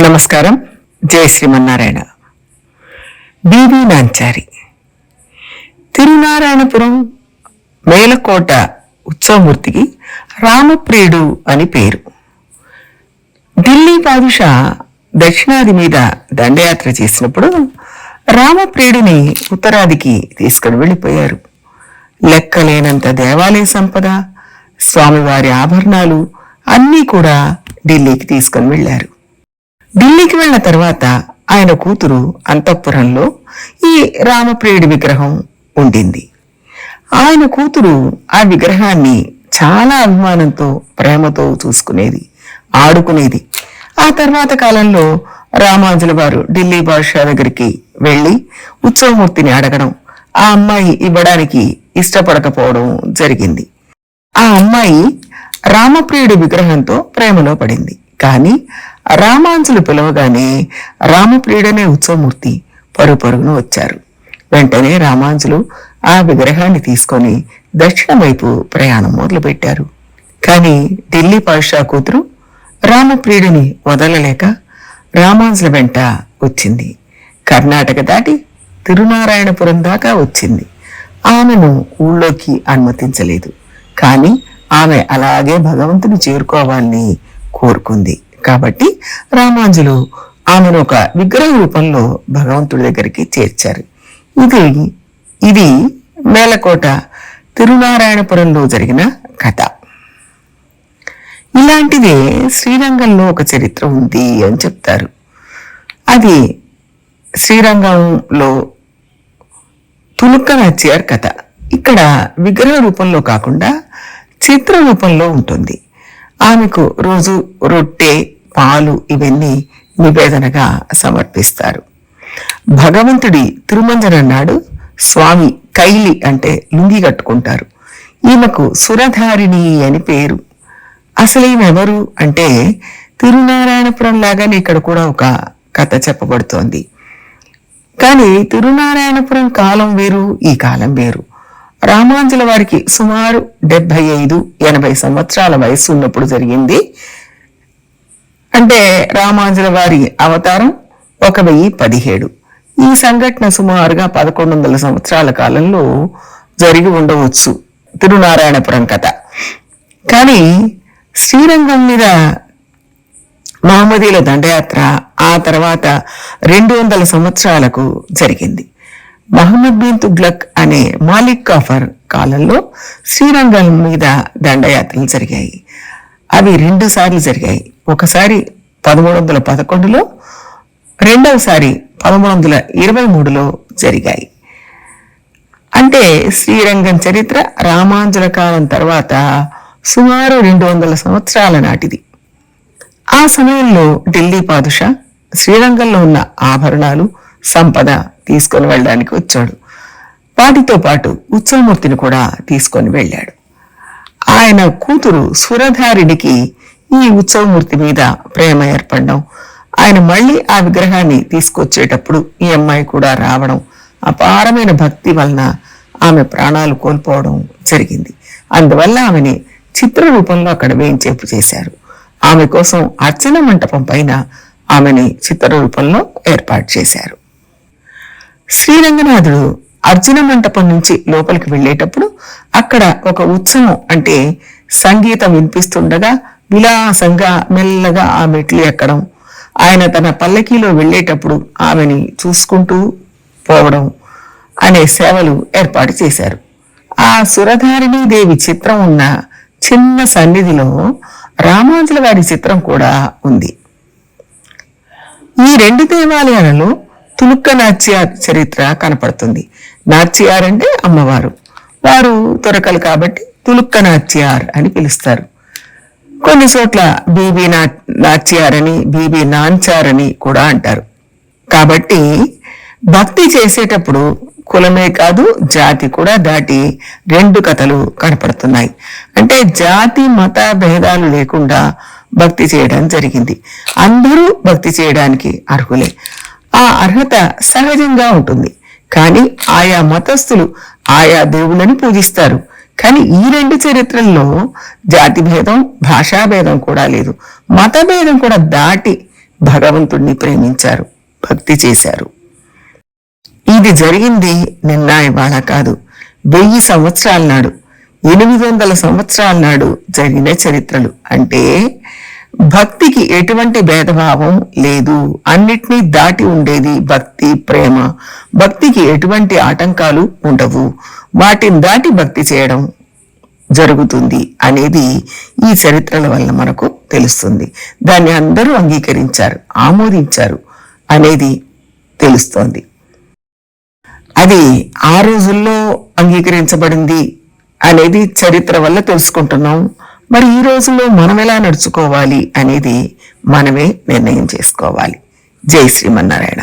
నమస్కారం. జయ శ్రీమన్నారాయణ. బివి నాంచారి. తిరునారాయణపురం మేలకోట ఉత్సవమూర్తికి రామప్రియుడు అని పేరు. ఢిల్లీ బాదుషా దక్షిణాది మీద దండయాత్ర చేసినప్పుడు రామప్రియుడిని ఉత్తరాదికి తీసుకుని వెళ్ళిపోయారు. లెక్కలేనంత దేవాలయ సంపద స్వామివారి ఆభరణాలు అన్నీ కూడా ఢిల్లీకి తీసుకుని వెళ్ళారు. ఢిల్లీకి వెళ్ళిన తర్వాత ఆయన కూతురు అంతఃపురంలో ఈ రామప్రియుడి విగ్రహం ఉండింది. ఆయన కూతురు ఆ విగ్రహాన్ని చాలా అభిమానంతో ప్రేమతో చూసుకునేది ఆడుకునేది. ఆ తర్వాత కాలంలో రామాంజుల వారు ఢిల్లీ బాద్షా దగ్గరికి వెళ్ళి ఉత్సవమూర్తిని అడగడం ఆ అమ్మాయి ఇవ్వడానికి ఇష్టపడకపోవడం జరిగింది. ఆ అమ్మాయి రామప్రియుడి విగ్రహంతో ప్రేమలో పడింది. కానీ రామాంజులు పిలవగానే రామప్రియుడనే ఉత్సవమూర్తి పరుగు పరుగున వచ్చారు. వెంటనే రామాంజులు ఆ విగ్రహాన్ని తీసుకొని దక్షిణం వైపు ప్రయాణం మొదలుపెట్టారు. కానీ ఢిల్లీ పాషా కూతురు రామప్రియుడిని వదలలేక రామాంజుల వెంట వచ్చింది. కర్ణాటక దాటి తిరునారాయణపురం దాకా వచ్చింది. ఆమెను ఊళ్ళోకి అనుమతించలేదు. కానీ ఆమె అలాగే భగవంతుని చేరుకోవాలని కోరుకుంది. కాబట్టి రామాంజులు ఆమెను ఒక విగ్రహ రూపంలో భగవంతుడి దగ్గరికి చేర్చారు. ఇది ఇది మేలకోట తిరునారాయణపురంలో జరిగిన కథ. ఇలాంటిదే శ్రీరంగంలో ఒక చరిత్ర ఉంది అని చెప్తారు. అది శ్రీరంగంలో తులుక్క నచ్చియార్ కథ. ఇక్కడ విగ్రహ రూపంలో కాకుండా చిత్ర రూపంలో ఉంటుంది. ఆమెకు రోజు రొట్టె పాలు ఇవన్నీ నివేదనగా సమర్పిస్తారు. భగవంతుడి తిరుమంజన నాడు స్వామి కైలి అంటే లుంగి కట్టుకుంటారు. ఈమెకు సురధారిణి అని పేరు. అసలు ఈమె ఎవరు అంటే తిరునారాయణపురం లాగానే ఇక్కడ కూడా ఒక కథ చెప్పబడుతోంది. కానీ తిరునారాయణపురం కాలం వేరు ఈ కాలం వేరు. రామాంజుల వారికి సుమారు డెబ్బై ఐదు ఎనభై సంవత్సరాల వయసు ఉన్నప్పుడు జరిగింది. అంటే రామాంజుల వారి అవతారం ఒక వెయ్యి పదిహేడు. ఈ సంఘటన సుమారుగా పదకొండు వందల సంవత్సరాల కాలంలో జరిగి ఉండవచ్చు. తిరునారాయణపురం కథ. కానీ శ్రీరంగం మీద మహమ్మదీల దండయాత్ర ఆ తర్వాత రెండు వందల సంవత్సరాలకు జరిగింది. మహమ్మద్ బిన్ తుగ్లక్ అనే మాలిక్ కాఫర్ కాలంలో శ్రీరంగం మీద దండయాత్రలు జరిగాయి. అవి రెండు సార్లు జరిగాయి. ఒకసారి పదమూడు వందల పదకొండులో రెండవసారి పదమూడు వందల ఇరవై మూడులో జరిగాయి. అంటే శ్రీరంగం చరిత్ర రామాంజల కాలం తర్వాత సుమారు రెండు వందల సంవత్సరాల నాటిది. ఆ సమయంలో ఢిల్లీ పాదుషా శ్రీరంగంలో ఉన్న ఆభరణాలు సంపద తీసుకొని వెళ్ళడానికి వచ్చాడు. వాటితో పాటు ఉత్సవమూర్తిని కూడా తీసుకొని వెళ్ళాడు. ఆయన కూతురు సురధారిడికి ఈ ఉత్సవమూర్తి మీద ప్రేమ ఏర్పడడం. ఆయన మళ్ళీ ఆ విగ్రహాన్ని తీసుకొచ్చేటప్పుడు ఈ అమ్మాయి కూడా రావడం అపారమైన భక్తి వలన ఆమె ప్రాణాలు కోల్పోవడం జరిగింది. అందువల్ల ఆమెని చిత్ర రూపంలో అక్కడ వేయించేపు చేశారు. ఆమె కోసం అర్చన మంటపం పైన ఆమెని చిత్ర రూపంలో ఏర్పాటు చేశారు. శ్రీరంగనాథుడు అర్జున మంటపం నుంచి లోపలికి వెళ్ళేటప్పుడు అక్కడ ఒక ఉత్సవం అంటే సంగీతం వినిపిస్తుండగా విలాసంగా మెల్లగా ఆ మెట్లు ఎక్కడం. ఆయన తన పల్లకీలో వెళ్ళేటప్పుడు ఆమెని చూసుకుంటూ పోవడం అనే సేవలు ఏర్పాటు చేశారు. ఆ సురధారిణి దేవి చిత్రం ఉన్న చిన్న సన్నిధిలో రామాంజుల వారి చిత్రం కూడా ఉంది. ఈ రెండు దేవాలయాలలో తులుక్క నాచ్యార్ చరిత్ర కనపడుతుంది. నాచ్యార్ అంటే అమ్మవారు. వారు తొరకలు కాబట్టి తులుక్క నాచ్యార్ అని పిలుస్తారు. కొన్ని చోట్ల బీబీ నా నాచ్యార్ అని బీబీ నాంచార్ అని కూడా అంటారు. కాబట్టి భక్తి చేసేటప్పుడు కులమే కాదు జాతి కూడా దాటి రెండు కథలు కనపడుతున్నాయి. అంటే జాతి మత భేదాలు లేకుండా భక్తి చేయడం జరిగింది. అందరూ భక్తి చేయడానికి అర్హులే. ఆ అర్హత సహజంగా ఉంటుంది. కానీ ఆయా మతస్థులు ఆయా దేవుళ్ళని పూజిస్తారు. కానీ ఈ రెండు చరిత్రల్లో జాతి భేదం భాషా భేదం కూడా లేదు. మత భేదం కూడా దాటి భగవంతుణ్ణి ప్రేమించారు భక్తి చేశారు. ఇది జరిగింది నిన్న ఇవాళ కాదు. వెయ్యి సంవత్సరాల నాడు ఎనిమిది వందల సంవత్సరాల నాడు జరిగిన చరిత్రలు. అంటే భక్తికి ఎటువంటి భేదభావం లేదు. అన్నిటినీ దాటి ఉండేది భక్తి ప్రేమ. భక్తికి ఎటువంటి ఆటంకాలు ఉండవు. వాటిని దాటి భక్తి చేయడం జరుగుతుంది అనేది ఈ చరిత్రల వల్ల మనకు తెలుస్తుంది. దాన్ని అందరూ అంగీకరించారు ఆమోదించారు అనేది తెలుస్తోంది. అది ఆ రోజుల్లో అంగీకరించబడింది అనేది చరిత్ర వల్ల తెలుసుకుంటున్నాం. మరి ఈ రోజుల్లో మనం ఎలా నడుచుకోవాలి అనేది మనమే నిర్ణయం చేసుకోవాలి. జై శ్రీమన్నారాయణ